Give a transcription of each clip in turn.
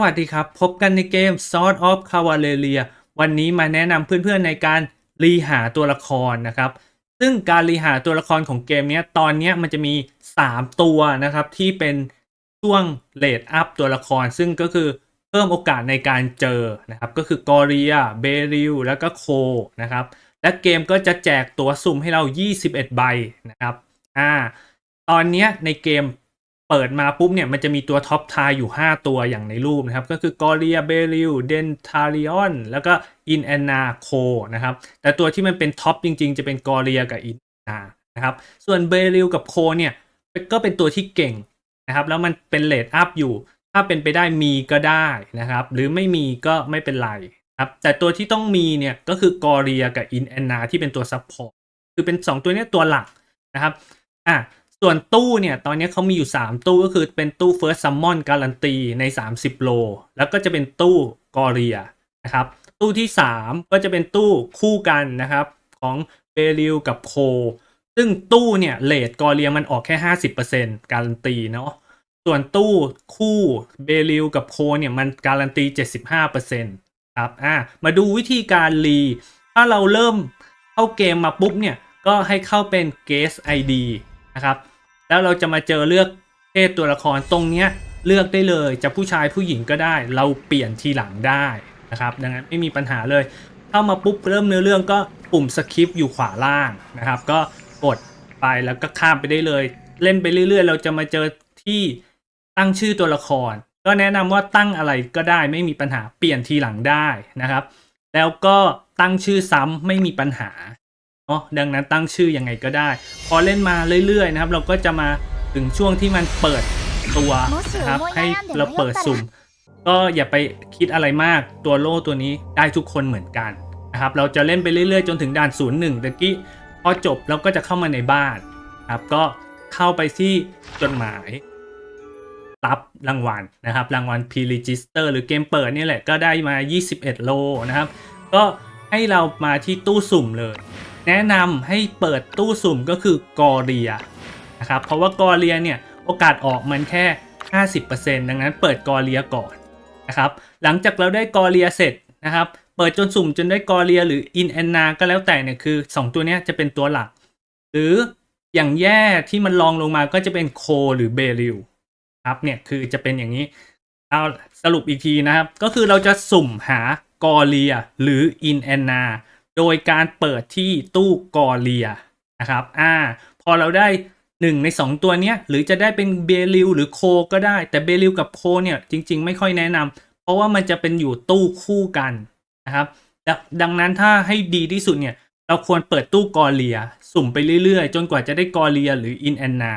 สวัสดีครับ พบกันในเกม Sword of Cavaleria วันนี้มาแนะนำเพื่อนๆในการรีหาตัวละครนะครับ ซึ่งการรีหาตัวละครของเกมนี้ตอนนี้มันจะมี 3 ตัวนะครับ ที่เป็นช่วงเลดอัพตัวละคร ซึ่งก็คือเพิ่มโอกาสในการเจอนะครับ ก็คือกอริอาเบริลแล้วก็โคนะครับ และเกมก็จะแจกตัวสุ่มให้เรา 21 ใบนะครับอ่าตอนนี้ในเกม เปิดมาปุ๊บเนี่ยมันจะมีตัวท็อปทายอยู่ 5 ตัวอย่างในรูปนะครับ ก็คือกอริอาเบริลเดนทาริออนแล้วก็อินแอนนาโคนะครับ แต่ตัวที่มันเป็นท็อปจริง ๆ จะเป็นกอริอากับอินนานะครับ ส่วนเบริลกับโคเนี่ยก็เป็นตัวที่เก่งนะครับ แล้วมันเป็นเลดอัพอยู่ ถ้าเป็นไปได้มีก็ได้นะครับ หรือไม่มีก็ไม่เป็นไรครับแต่ตัวที่ต้องมีเนี่ยก็คือกอริอากับอินแอนนาที่เป็นตัวซับพอร์ตคือเป็น 2 ตัวนี้ตัวหลักนะครับอะ ส่วนตู้เนี่ย ตอนนี้เขามีอยู่ 3 ตู้ก็คือเป็นตู้ First Summon การันตีใน 30 โล แล้วก็จะเป็นตู้กอเรียนะครับ ตู้ที่ 3 ก็จะเป็นตู้คู่กันนะครับ ของเบริลกับโค ซึ่งตู้เนี่ยเลทกอเรียมันออกแค่ 50%การันตีเนาะส่วนตู้คู่เบริลกับโคเนี่ยมันการันตี 75%ครับอะมาดูวิธีการรีถ้าเราเริ่มเข้าเกมมาปุ๊บเนี่ย ก็ให้เข้าเป็น Guest ID นะครับ แล้วเราจะมาเจอเลือกเพศตัวละครตรงเนี้ยเลือกได้เลยจะผู้ชายผู้หญิงก็ได้ เราเปลี่ยนทีหลังได้นะครับ ดังนั้นไม่มีปัญหาเลย เข้ามาปุ๊บเริ่มเนื้อเรื่องก็ปุ่มสคริปต์อยู่ขวาล่างนะครับ ก็กดไปแล้วก็ข้ามไปได้เลย เล่นไปเรื่อยๆ เราจะมาเจอที่ตั้งชื่อตัวละคร ก็แนะนำว่าตั้งอะไรก็ได้ไม่มีปัญหาเปลี่ยนทีหลังได้นะครับ แล้วก็ตั้งชื่อซ้ำไม่มีปัญหา เนาะดังนั้นตั้งชื่อยังไงก็ได้ พอเล่นมาเรื่อยๆนะครับ เราก็จะมาถึงช่วงที่มันเปิดตัวนะครับให้เราเปิดสุ่ม ก็อย่าไปคิดอะไรมากตัวโล่ตัวนี้ได้ทุกคนเหมือนกันนะครับ เราจะเล่นไปเรื่อยๆ จนถึงด่านศูนย์หนึ่งตะกี้พอจบเราก็จะเข้ามาในบ้านครับก็เข้าไปที่จดหมายรับรางวัลนะครับ รางวัล p r e g i s t e r หรือเกมเปิดนี่แหละก็ได้มา 21 โลนะครับ ก็ให้เรามาที่ตู้สุ่มเลย แนะนำให้เปิดตู้สุ่มก็คือกอเรียนะครับเพราะว่ากอเรียเนี่ยโอกาสออกมันแค่ 50%ดังนั้นเปิดกอเรียก่อนนะครับหลังจากเราได้กอเรียเสร็จนะครับเปิดจนสุ่มจนได้กอเรียหรืออินแอนนาก็แล้วแต่เนี่ยคือ 2 ตัวนี้จะเป็นตัวหลัก หรืออย่างแย่ที่มันลองลงมาก็จะเป็นโคหรือเบริลครับเนี่ยคือจะเป็นอย่างนี้เอาสรุปอีกทีนะครับ ก็คือเราจะสุ่มหากอเรียหรืออินแอนนา โดยการเปิดที่ตู้กอเรียนะครับอ่าพอเราได้หนึ่งใน 2 ตัวเนี้ยหรือจะได้เป็นเบลิวหรือโคก็ได้ แต่เบลิวกับโคเนี่ยจริง ๆ ไม่ค่อยแนะนำเพราะว่ามันจะเป็นอยู่ตู้คู่กันนะครับดดังนั้นถ้าให้ดีที่สุดเนี่ยเราควรเปิดตู้กอเรีย สุ่มไปเรื่อยๆ จนกว่าจะได้กอเรียหรืออินแอนนา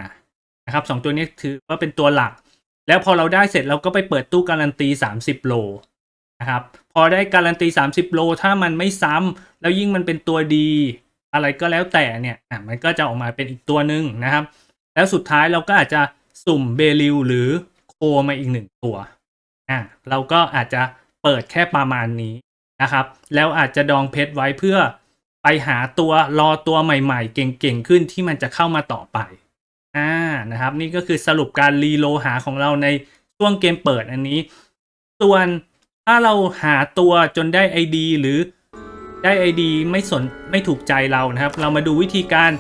นะครับสองตัวนี้ถือว่าเป็นตัวหลัก แล้วพอเราได้เสร็จเราก็ไปเปิดตู้การันตี 30 โล นะครับพอได้การันตี 30 โล ถ้ามันไม่ซ้ำแล้วยิ่งมันเป็นตัวดี อะไรก็แล้วแต่เนี่ยอะมันก็จะออกมาเป็นอีกตัวหนึ่งนะครับ แล้วสุดท้ายเราก็อาจจะสุ่มเบลิวหรือโคมาอีกหนึ่งตัวอะเราก็อาจจะเปิดแค่ประมาณนี้นะครับ แล้วอาจจะดองเพชรไว้เพื่อไปหาตัวรอตัวใหม่ๆ เก่งๆ ขึ้นที่มันจะเข้ามาต่อไปอ่านะครับ นี่ก็คือสรุปการรีโลหาของเราในช่วงเกมเปิดอันนี้ ส่วน ถ้าเราหาตัวจนได้ ID หรือได้ ID ไม่สนไม่ถูกใจเรานะครับ เรามาดูวิธีการ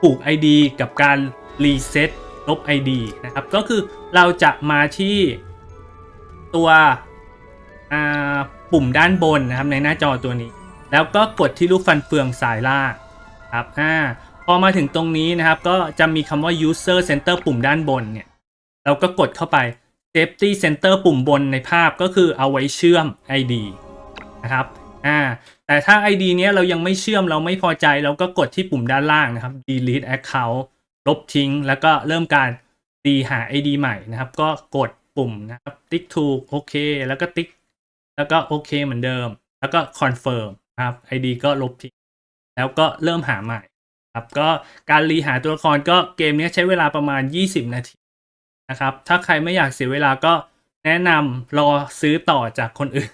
ผูก ID กับการรีเซ็ตลบ ID นะครับ ก็คือเราจะมาที่ตัวปุ่มด้านบนนะครับในหน้าจอตัวนี้ แล้วก็กดที่รูปฟันเฟืองสายล่างครับอ่าพอมาถึงตรงนี้นะครับก็จะมีคำว่า user center ปุ่มด้านบนเนี่ย เราก็กดเข้าไป safety center ปุ่มบนในภาพก็คือเอาไว้เชื่อม ID นะครับอ่าแต่ถ้า ID เนี้ยเรายังไม่เชื่อมเราไม่พอใจเราก็กดที่ปุ่มด้านล่างนะครับ delete account ลบทิ้ง แล้วก็เริ่มการตีหา ID ใหม่นะครับ ก็กดปุ่มนะครับ ติ๊กถูกโอเคแล้วก็ติ๊ก แล้วก็โอเคเหมือนเดิม แล้วก็ confirm นะครับ ID ก็ลบทิ้ง แล้วก็เริ่มหาใหม่ครับก็การรีหาตัวละครก็เกมนี้ใช้เวลาประมาณ 20 นาที นะครับ ถ้าใครไม่อยากเสียเวลาก็แนะนำรอซื้อต่อจากคนอื่น